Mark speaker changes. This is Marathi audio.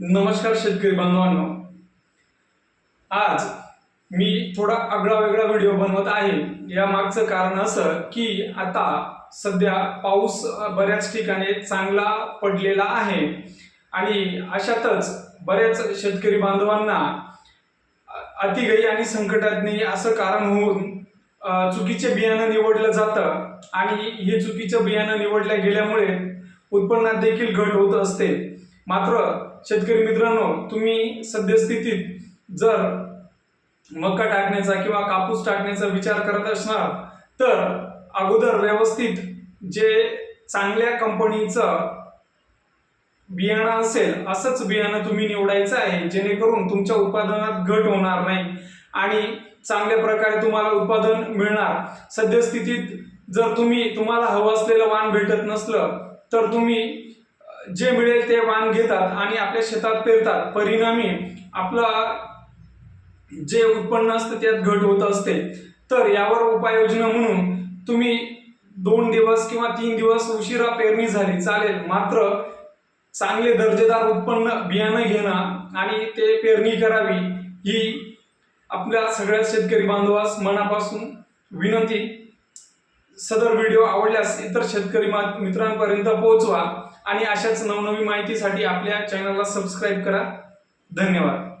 Speaker 1: नमस्कार शेतकरी बांधवांनो. आज मी थोडा आगळा वेगळा व्हिडिओ बनवत आहे. या मागचं कारण असं की आता सध्या पाऊस बऱ्याच ठिकाणी चांगला पडलेला आहे. आणि अशातच बऱ्याच शेतकरी बांधवांना अ, आणि संकटातनी असं कारण होऊन चुकीचे बियाणं निवडलं जातं. आणि हे चुकीचं बियाणं निवडल्या गेल्यामुळे उत्पन्नात देखील घट होत असते. मात्र शेतकरी मित्रांनो तुम्ही सद्यस्थितीत जर मका टाकण्याचा किंवा कापूस टाकण्याचा विचार करत असणार तर अगोदर व्यवस्थित जे चांगल्या कंपनीचं बियाणं असेल असंच बियाणं तुम्ही निवडायचं आहे जेणेकरून तुमच्या उत्पादनात घट होणार नाही आणि चांगल्या प्रकारे तुम्हाला उत्पादन मिळणार. सद्यस्थितीत जर तुम्ही तुम्हाला हवं असलेलं वाण भेटत नसलं तर तुम्ही जे मिळेल ते वाण घेतात आणि आपल्या शेतात पेरतात. परिणामी आपला जे उत्पन्न असतं त्यात घट होत असते. तर यावर उपाययोजना म्हणून तुम्ही दोन दिवस किंवा तीन दिवस उशिरा पेरणी झाली चालेल. मात्र चांगले दर्जेदार उत्पन्न बियाणं घेणं आणि ते पेरणी करावी ही आपल्या सगळ्या शेतकरी बांधवास मनापासून विनंती. सदर व्हिडिओ आवडल्यास इतर शेतकरी मा- मित्रांपर्यंत पोहोचवा. आणि अशाच नवनवी माहितीसाठी आपल्या चॅनलला सबस्क्राईब करा. धन्यवाद.